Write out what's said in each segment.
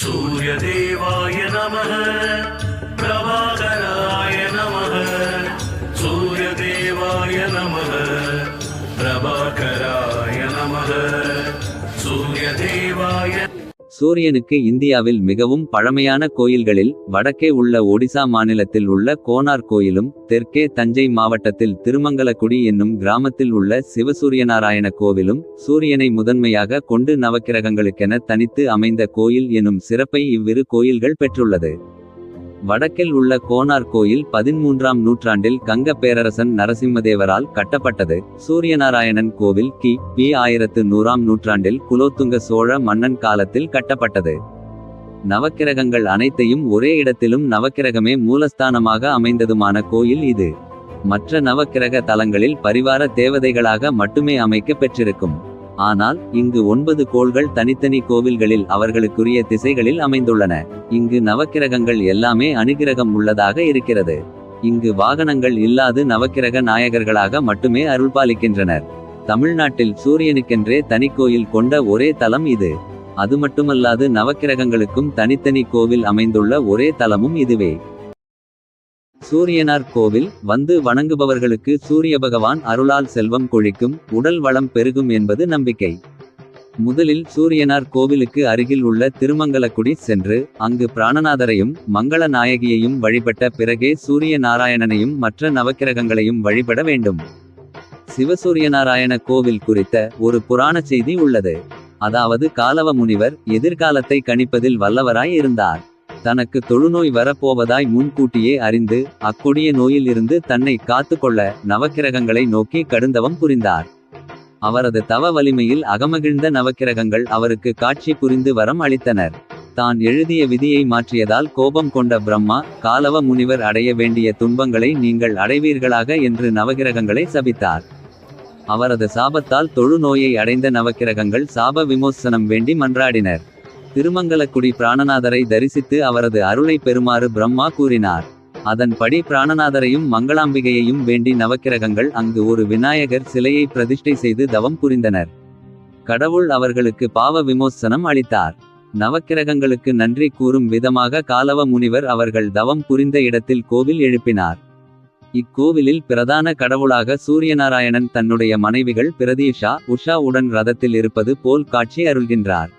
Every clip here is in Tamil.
सूर्यदेवाय नमः प्रभाकराय சூரியனுக்கு இந்தியாவில் மிகவும் பழமையான கோயில்களில் வடக்கே உள்ள ஒடிசா மாநிலத்தில் உள்ள கோனார் கோயிலும் தெற்கே தஞ்சை மாவட்டத்தில் திருமங்கலக்குடி என்னும் கிராமத்தில் உள்ள சிவசூரியநாராயண கோவிலும் சூரியனை முதன்மையாக கொண்டு நவக்கிரகங்களுக்கென தனித்து அமைந்த கோயில் எனும் சிறப்பை இவ்விரு கோயில்கள் பெற்றுள்ளது. வடக்கில் உள்ள கோனார் கோயில் பதிமூன்றாம் நூற்றாண்டில் கங்க பேரரசன் நரசிம்மதேவரால் கட்டப்பட்டது. சூரியநாராயணன் கோவில் கி. பி. ஆயிரத்து நூறாம் நூற்றாண்டில் குலோத்துங்க சோழ மன்னன் காலத்தில் கட்டப்பட்டது. நவக்கிரகங்கள் அனைத்தையும் ஒரே இடத்திலும் நவக்கிரகமே மூலஸ்தானமாக அமைந்ததுமான கோயில் இது. மற்ற நவக்கிரக தலங்களில் பரிவார தேவதைகளாக மட்டுமே அமைக்க பெற்றிருக்கும் ஆனால் இங்கு ஒன்பது கோள்கள் தனித்தனி கோவில்களில் அவர்களுக்குரிய திசைகளில் அமைந்துள்ளன. இங்கு நவக்கிரகங்கள் எல்லாமே அனுகிரகம் உள்ளதாக இருக்கிறது. இங்கு வாகனங்கள் இல்லாது நவக்கிரக நாயகர்களாக மட்டுமே அருள்பாலிக்கின்றனர். தமிழ்நாட்டில் சூரியனுக்கென்றே தனி கோயில் கொண்ட ஒரே தலம் இது. அது மட்டுமல்லாது நவக்கிரகங்களுக்கும் தனித்தனி கோவில் அமைந்துள்ள ஒரே தலமும் இதுவே. சூரியனார் கோவில் வந்து வணங்குபவர்களுக்கு சூரிய பகவான் அருளால் செல்வம் கொழிக்கும் உடல் வளம் பெருகும் என்பது நம்பிக்கை. முதலில் சூரியனார் கோவிலுக்கு அருகில் உள்ள திருமங்கலக்குடி சென்று அங்கு பிராணநாதரையும் மங்கள நாயகியையும் வழிபட்ட பிறகே சூரிய நாராயணனையும் மற்ற நவக்கிரகங்களையும் வழிபட வேண்டும். சிவசூரியநாராயண கோவில் குறித்த ஒரு புராண செய்தி உள்ளது. அதாவது காலவ முனிவர் எதிர்காலத்தை கணிப்பதில் வல்லவராய் இருந்தார். தனக்கு தொழுநோய் வரப்போவதாய் முன்கூட்டியே அறிந்து அக்கொடிய நோயில் இருந்து தன்னை காத்துக்கொள்ள நவக்கிரகங்களை நோக்கி கடுந்தவம் புரிந்தார். அவரது தவ வலிமையில் அகமகிழ்ந்த நவக்கிரகங்கள் அவருக்கு காட்சி புரிந்து வரம் அளித்தனர். தான் எழுதிய விதியை மாற்றியதால் கோபம் கொண்ட பிரம்மா காலவ முனிவர் அடைய வேண்டிய துன்பங்களை நீங்கள் அடைவீர்களாக என்று நவகிரகங்களை சபித்தார். அவரது சாபத்தால் தொழுநோயை அடைந்த நவக்கிரகங்கள் சாப விமோசனம் வேண்டி மன்றாடினர். திருமங்கலக்குடி பிராணநாதரை தரிசித்து அவரது அருளை பெறுமாறு பிரம்மா கூறினார். அதன்படி பிராணநாதரையும் மங்களாம்பிகையையும் வேண்டி நவக்கிரகங்கள் அங்கு ஒரு விநாயகர் சிலையை பிரதிஷ்டை செய்து தவம் புரிந்தனர். கடவுள் அவர்களுக்கு பாவ விமோசனம் அளித்தார். நவக்கிரகங்களுக்கு நன்றி கூறும் விதமாக காலவ முனிவர் அவர்கள் தவம் புரிந்த இடத்தில் கோவில் எழுப்பினார். இக்கோவிலில் பிரதான கடவுளாக சூரியநாராயணன் தன்னுடைய மனைவிகள் பிரதீஷா உஷா உடன் ரதத்தில் இருப்பது போல் காட்சி அருள்கின்றார்.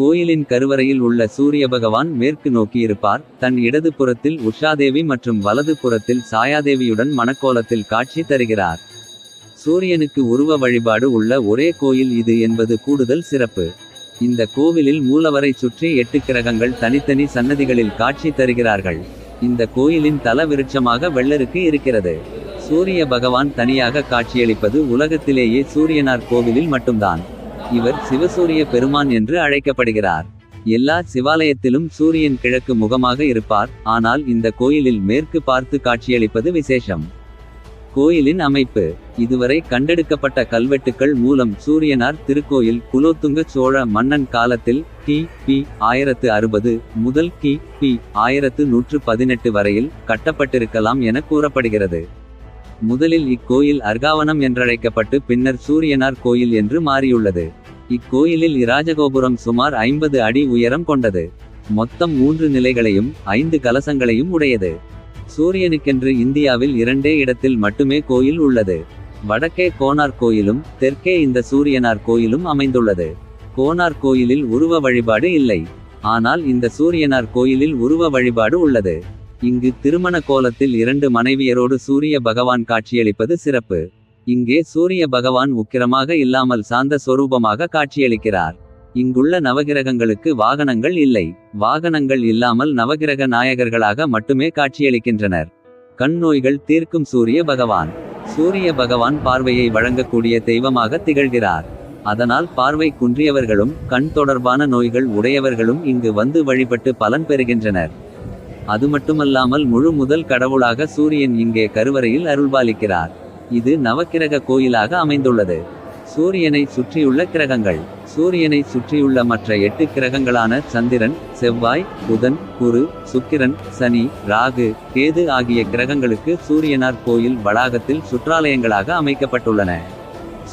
கோயிலின் கருவறையில் உள்ள சூரிய பகவான் மேற்கு நோக்கி இருப்பார் தன் இடது புறத்தில் உஷாதேவி மற்றும் வலது புறத்தில் சாயாதேவியுடன் மணக்கோலத்தில் காட்சி தருகிறார். சூரியனுக்கு உருவ வழிபாடு உள்ள ஒரே கோயில் இது என்பது கூடுதல் சிறப்பு. இந்த கோவிலில் மூலவரை சுற்றி எட்டு கிரகங்கள் தனித்தனி சன்னதிகளில் காட்சி தருகிறார்கள். இந்த கோயிலின் தல விருட்சமாக வெள்ளருக்கு இருக்கிறது. சூரிய பகவான் தனியாக காட்சியளிப்பது உலகத்திலேயே சூரியனார் கோவிலில் மட்டும்தான். இவர் சிவசூரிய பெருமான் என்று அழைக்கப்படுகிறார். எல்லா சிவாலயத்திலும் சூரியன் கிழக்கு முகமாக இருப்பார் ஆனால் இந்த கோயிலில் மேற்கு பார்த்து காட்சியளிப்பது விசேஷம். கோயிலின் அமைப்பு இதுவரை கண்டெடுக்கப்பட்ட கல்வெட்டுக்கள் மூலம் சூரியனார் திருக்கோயில் குலோத்துங்க சோழ மன்னன் காலத்தில் கி. பி. ஆயிரத்து அறுபது முதல் கி. பி. ஆயிரத்து நூற்று பதினெட்டு வரையில் கட்டப்பட்டிருக்கலாம் என கூறப்படுகிறது. முதலில் இக்கோயில் அர்காவனம் என்றழைக்கப்பட்டு பின்னர் சூரியனார் கோயில் என்று மாறியுள்ளது. இக்கோயிலில் இராஜகோபுரம் சுமார் ஐம்பது அடி உயரம் கொண்டது. மொத்தம் மூன்று நிலைகளையும் ஐந்து கலசங்களையும் உடையது. சூரியனுக்கென்று இந்தியாவில் இரண்டே இடத்தில் மட்டுமே கோயில் உள்ளது. வடக்கே கோனார் கோயிலும் தெற்கே இந்த சூரியனார் கோயிலும் அமைந்துள்ளது. கோனார் கோயிலில் உருவ வழிபாடு இல்லை. ஆனால் இந்த சூரியனார் கோயிலில் உருவ வழிபாடு உள்ளது. இங்கு திருமண கோலத்தில் இரண்டு மனைவியரோடு சூரிய பகவான் காட்சியளிப்பது சிறப்பு. இங்கே சூரிய பகவான் உக்கிரமாக இல்லாமல் சாந்த சொரூபமாக காட்சியளிக்கிறார். இங்குள்ள நவகிரகங்களுக்கு வாகனங்கள் இல்லை. வாகனங்கள் இல்லாமல் நவகிரக நாயகர்களாக மட்டுமே காட்சியளிக்கின்றனர். கண் நோய்கள் தீர்க்கும் சூரிய பகவான். சூரிய பகவான் பார்வையை வழங்கக்கூடிய தெய்வமாக திகழ்கிறார். அதனால் பார்வை குன்றியவர்களும் கண் தொடர்பான நோய்கள் உடையவர்களும் இங்கு வந்து வழிபட்டு பலன் பெறுகின்றனர். அது மட்டுமல்லாமல் முழு முதல் கடவுளாக சூரியன் இங்கே கருவறையில் அருள்பாலிக்கிறார். இது நவக்கிரக கோயிலாக அமைந்துள்ளது. சூரியனை சுற்றியுள்ள கிரகங்கள். சூரியனை சுற்றியுள்ள மற்ற எட்டு கிரகங்களான சந்திரன் செவ்வாய் புதன் குரு சுக்கிரன் சனி ராகு கேது ஆகிய கிரகங்களுக்கு சூரியனார் கோயில் வளாகத்தில் சுற்றாலயங்களாக அமைக்கப்பட்டுள்ளன.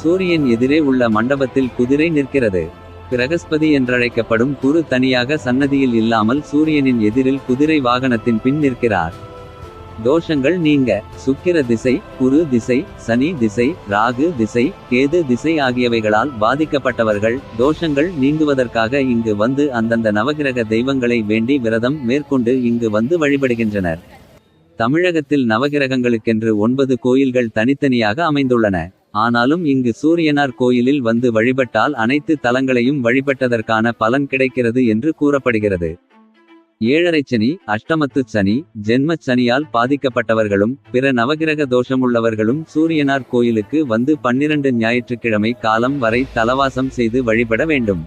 சூரியன் எதிரே உள்ள மண்டபத்தில் குதிரை நிற்கிறது. பிரகஸ்பதி என்றழைக்கப்படும் குரு தனியாக சன்னதியில் இல்லாமல் சூரியனின் எதிரில் குதிரை வாகனத்தின் பின் நிற்கிறார். தோஷங்கள் நீங்க சுக்கிர திசை குரு திசை சனி திசை ராகு திசை கேது திசை ஆகியவைகளால் பாதிக்கப்பட்டவர்கள் தோஷங்கள் நீங்குவதற்காக இங்கு வந்து அந்தந்த நவகிரக தெய்வங்களை வேண்டி விரதம் மேற்கொண்டு இங்கு வந்து வழிபடுகின்றனர். தமிழகத்தில் நவகிரகங்களுக்கென்று ஒன்பது கோயில்கள் தனித்தனியாக அமைந்துள்ளன. ஆனாலும் இங்கு சூரியனார் கோயிலில் வந்து வழிபட்டால் அனைத்து தலங்களையும் வழிபட்டதற்கான பலன் கிடைக்கிறது என்று கூறப்படுகிறது. ஏழரைச் சனி அஷ்டமத்துச் சனி ஜென்மச் சனியால் பாதிக்கப்பட்டவர்களும் பிற நவகிரக தோஷமுள்ளவர்களும் சூரியனார் கோயிலுக்கு வந்து பன்னிரண்டு ஞாயிற்றுக்கிழமை காலம் வரை தலவாசம் செய்து வழிபட வேண்டும்.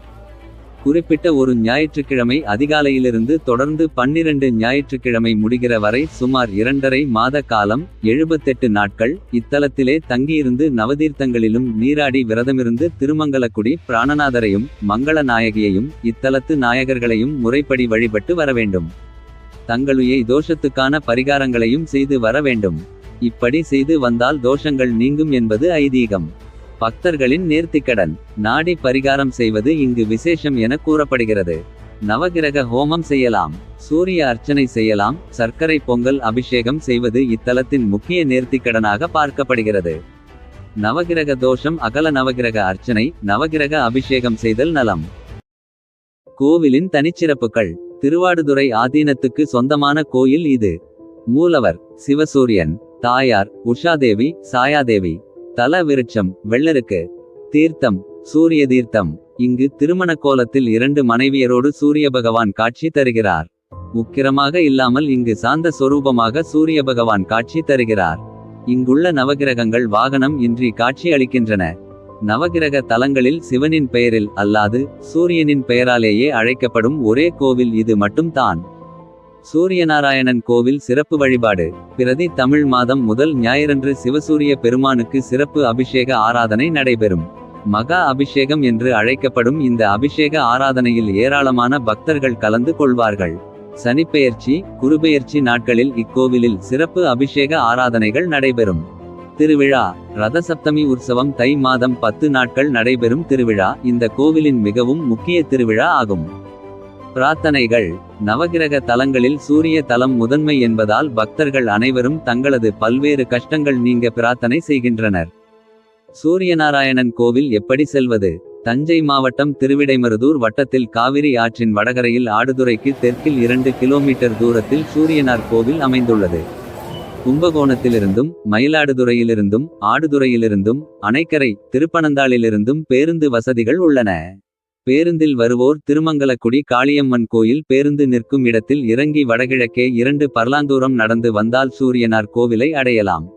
குறிப்பிட்ட ஒரு ஞாயிற்றுக்கிழமை அதிகாலையிலிருந்து தொடர்ந்து பன்னிரண்டு ஞாயிற்றுக்கிழமை முடிகிற வரை சுமார் இரண்டரை மாத காலம் எழுபத்தெட்டு நாட்கள் இத்தலத்திலே தங்கியிருந்து நவதீர்த்தங்களிலும் நீராடி விரதமிருந்து திருமங்கலக்குடி பிராணநாதரையும் மங்கள நாயகியையும் இத்தலத்து நாயகர்களையும் முறைப்படி வழிபட்டு வர வேண்டும். தங்களுடைய தோஷத்துக்கான பரிகாரங்களையும் செய்து வர வேண்டும். இப்படி செய்து வந்தால் தோஷங்கள் நீங்கும் என்பது ஐதீகம். பக்தர்களின் நேர்த்திக்கடன். நாடி பரிகாரம் செய்வது இங்கு விசேஷம் என கூறப்படுகிறது. நவகிரக ஹோமம் செய்யலாம். சூரிய அர்ச்சனை செய்யலாம். சர்க்கரை பொங்கல் அபிஷேகம் செய்வது இத்தலத்தின் முக்கிய நேர்த்திக்கடனாக பார்க்கப்படுகிறது. நவகிரக தோஷம் அகல நவகிரக அர்ச்சனை நவகிரக அபிஷேகம் செய்தல் நலம். கோவிலின் தனிச்சிறப்புகள். திருவாடுதுறை ஆதீனத்துக்கு சொந்தமான கோயில் இது. மூலவர் சிவசூரியன். தாயார் உஷாதேவி சாயாதேவி. தல விருட்சம் வெள்ளருக்கு தீர்த்தம் சூரிய தீர்த்தம் இங்கு திருமண கோலத்தில் இரண்டு மனைவியரோடு சூரிய பகவான் காட்சி தருகிறார். உக்கிரமாக இல்லாமல் இங்கு சாந்த சொரூபமாக சூரிய பகவான் காட்சி தருகிறார். இங்குள்ள நவகிரகங்கள் வாகனம் இன்றி காட்சி அளிக்கின்றன. நவகிரக தலங்களில் சிவனின் பெயரில் அல்லாது சூரியனின் பெயராலேயே அழைக்கப்படும் ஒரே கோவில் இது மட்டும் தான் சூரியநாராயணன் கோவில் சிறப்பு வழிபாடு. பிரதி தமிழ் மாதம் முதல் ஞாயிறன்று சிவசூரிய பெருமானுக்கு சிறப்பு அபிஷேக ஆராதனை நடைபெறும். மகா அபிஷேகம் என்று அழைக்கப்படும் இந்த அபிஷேக ஆராதனையில் ஏராளமான பக்தர்கள் கலந்து கொள்வார்கள். சனிப்பெயர்ச்சி குருபெயர்ச்சி நாட்களில் இக்கோவிலில் சிறப்பு அபிஷேக ஆராதனைகள் நடைபெறும். திருவிழா ரதசப்தமி உற்சவம் தை மாதம் பத்து நாட்கள் நடைபெறும் திருவிழா. இந்த கோவிலின் மிகவும் முக்கிய திருவிழா ஆகும். பிரார்த்தனைகள். நவகிரக தலங்களில் சூரிய தலம் முதன்மை என்பதால் பக்தர்கள் அனைவரும் தங்களது பல்வேறு கஷ்டங்கள் நீங்க பிரார்த்தனை செய்கின்றனர். சூரியநாராயணன் கோவில் எப்படி செல்வது? தஞ்சை மாவட்டம் திருவிடைமருதூர் வட்டத்தில் காவிரி ஆற்றின் வடகரையில் ஆடுதுறைக்கு தெற்கில் இரண்டு கிலோமீட்டர் தூரத்தில் சூரியனார் கோவில் அமைந்துள்ளது. கும்பகோணத்திலிருந்தும் மயிலாடுதுறையிலிருந்தும் ஆடுதுறையிலிருந்தும் அணைக்கரை திருப்பனந்தாளிலிருந்தும் பேருந்து வசதிகள் உள்ளன. பேருந்தில் வருவோர் திருமங்கலக்குடி காளியம்மன் கோயில் பேருந்து நிற்கும் இடத்தில் இறங்கி வடகிழக்கே இரண்டு பர்லாந்தூரம் நடந்து வந்தால் சூரியனார் கோவிலை அடையலாம்.